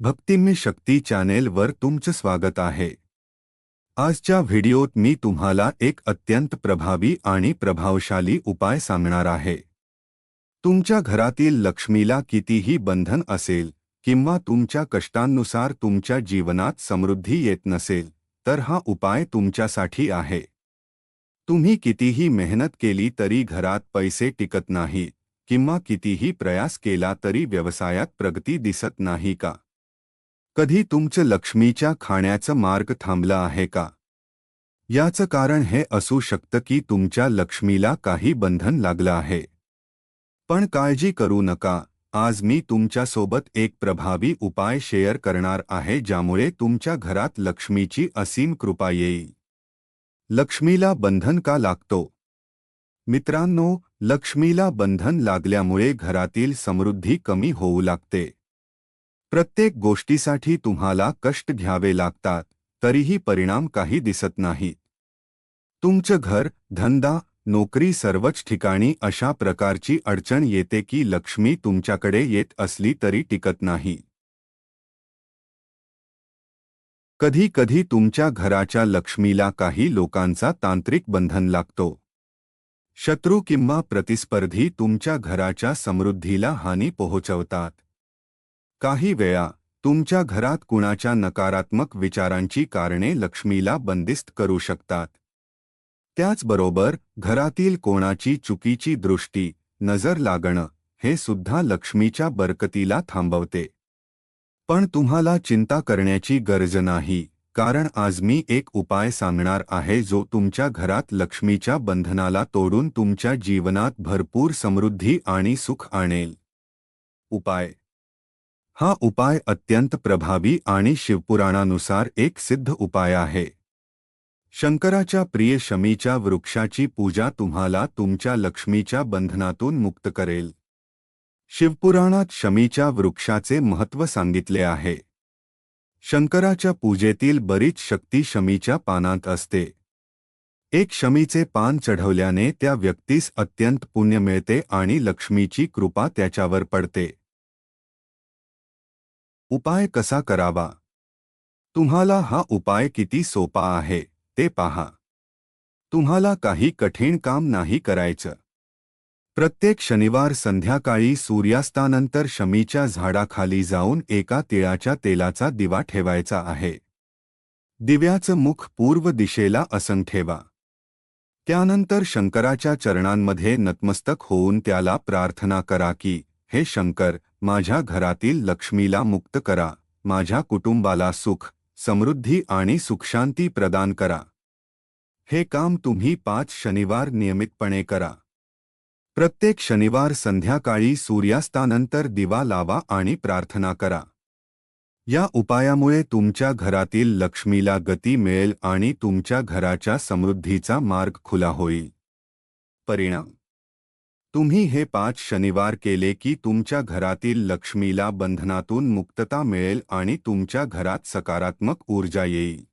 भक्तिमय शक्ती चॅनेलवर तुमचं स्वागत आहे। आजच्या व्हिडिओत मी तुम्हाला एक अत्यंत प्रभावी आणि प्रभावशाली उपाय सांगणार आहे. तुमच्या घरातील लक्ष्मीला कितीही बंधन असेल किंवा तुमच्या कष्टांनुसार तुमच्या जीवनात समृद्धी येत नसेल, तर हा उपाय तुमच्यासाठी आहे. तुम्ही कितीही मेहनत केली तरी घरात पैसे टिकत किंवा कितीही प्रयास केला तरी व्यवसायात प्रगती दिसत नाही का? कधी तुमचं लक्ष्मीच्या खाण्याचं मार्ग थांबला आहे का? याचं कारण हे असू शकतं की तुमच्या लक्ष्मीला काही बंधन लागलं आहे. पण काळजी करू नका. आज मी तुमच्यासोबत एक प्रभावी उपाय शेअर करणार आहे ज्यामुळे तुमच्या घरात लक्ष्मीची असीम कृपा येईल. लक्ष्मीला बंधन का लागतो? मित्रांनो लक्ष्मीला बंधन लागल्यामुळे घरातील समृद्धी कमी होऊ लागते. प्रत्येक गोष्टीसाठी तुम्हाला कष्ट घ्यावे लागतात, तरीही परिणाम काही दिसत नाहीत. तुमचं घर, धंदा, नोकरी सर्वच ठिकाणी अशा प्रकारची अडचण येते की लक्ष्मी तुमच्याकडे येत असली तरी टिकत नाही. कधी कधी तुमच्या घराच्या लक्ष्मीला काही लोकांचा तांत्रिक बंधन लागतो. शत्रू किंवा प्रतिस्पर्धी तुमच्या घराच्या समृद्धीला हानी पोहोचवतात. काही वेळा तुमच्या घरात कुणाच्या नकारात्मक विचारांची कारणे लक्ष्मीला बंदिस्त करू शकतात. त्याचबरोबर घरातील कोणाची चुकीची दृष्टी नजर लागणं हे सुद्धा लक्ष्मीच्या बरकतीला थांबवते. पण तुम्हाला चिंता करण्याची गरज नाही कारण आज मी एक उपाय सांगणार आहे जो तुमच्या घरात लक्ष्मीच्या बंधनाला तोडून तुमच्या जीवनात भरपूर समृद्धी आणि सुख आणेल. उपाय हा उपाय अत्यंत प्रभावी आणि शिवपुराणानुसार एक सिद्ध उपाय आहे. शंकराच्या प्रिय शमीच्या वृक्षाची पूजा तुम्हाला तुमच्या लक्ष्मीच्या बंधनातून मुक्त करेल. शिवपुराणात शमीच्या वृक्षाचे महत्त्व सांगितले आहे. शंकराच्या पूजेतील बरीच शक्ती शमीच्या पानात असते. एक शमीचे पान चढवल्याने त्या व्यक्तीस अत्यंत पुण्य मिळते आणि लक्ष्मीची कृपा त्याच्यावर पडते. उपाय कसा करावा? तुम्हाला हा उपाय किती सोपा आहे ते पहा. तुम्हाला काही कठीण काम नाही करायचं. प्रत्येक शनिवार संध्याकाळी सूर्यास्तानंतर शमीच्या झाडाखाली जाऊन एका तिळाच्या तेलाचा दिवा ठेवायचा आहे. दिव्याचं मुख पूर्व दिशेला असं ठेवा. त्यानंतर शंकराच्या चरणांमध्ये नतमस्तक होऊन त्याला प्रार्थना करा की हे शंकर माझ्या घरातील लक्ष्मीला मुक्त करा. माझ्या कुटुंबाला सुख समृद्धी आणि सुखशांती प्रदान करा. हे काम तुम्ही पाच शनिवार नियमितपणे करा. प्रत्येक शनिवार संध्याकाळी सूर्यास्तानंतर दिवा लावा आणि प्रार्थना करा. या उपायामुळे तुमच्या घरातील लक्ष्मीला गती मिळेल आणि तुमच्या घराच्या समृद्धीचा मार्ग खुला होईल. परिणाम तुम्ही हे पाच शनिवार केले की तुमच्या घरातील लक्ष्मीला बंधनातून मुक्तता मिळेल आणि तुमच्या घरात सकारात्मक ऊर्जा येईल.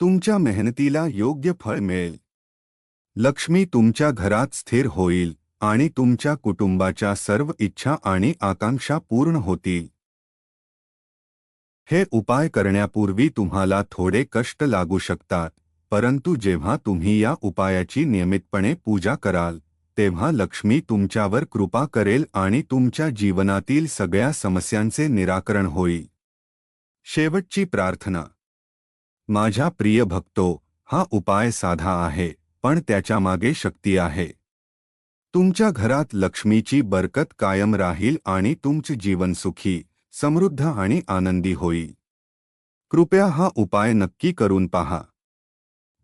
तुमच्या मेहनतीला योग्य फळ मिळेल. लक्ष्मी तुमच्या घरात स्थिर होईल आणि तुमच्या कुटुंबाच्या सर्व इच्छा आणि आकांक्षा पूर्ण होतील. हे उपाय करण्यापूर्वी तुम्हाला थोडे कष्ट लागू शकतात परंतु जेव्हा तुम्ही या उपायाची नियमितपणे पूजा कराल तेव्हा लक्ष्मी तुमच्यावर कृपा करेल आणि तुमच्या जीवनातील सगळ्या समस्यांचे निराकरण होईल. शेवटची प्रार्थना. माझ्या प्रिय भक्तो हा उपाय साधा आहे पण त्याच्यामागे शक्ती आहे. तुमच्या घरात लक्ष्मीची बरकत कायम राहील आणि तुमचे जीवन सुखी समृद्ध आणि आनंदी होईल. कृपया हा उपाय नक्की करून पहा.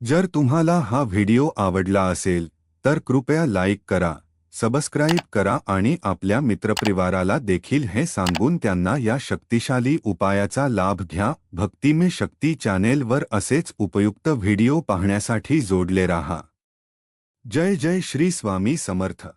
जर तुम्हाला हा व्हिडिओ आवडला असेल तर कृपया लाईक करा सबस्क्राईब करा आणि आपल्या मित्रपरिवाराला देखील हे सांगून त्यांना या शक्तिशाली उपायाचा लाभ घ्या. भक्तिमे शक्ती चॅनेलवर असेच उपयुक्त व्हिडिओ पाहण्यासाठी जोडले राहा. जय जय श्री स्वामी समर्थ.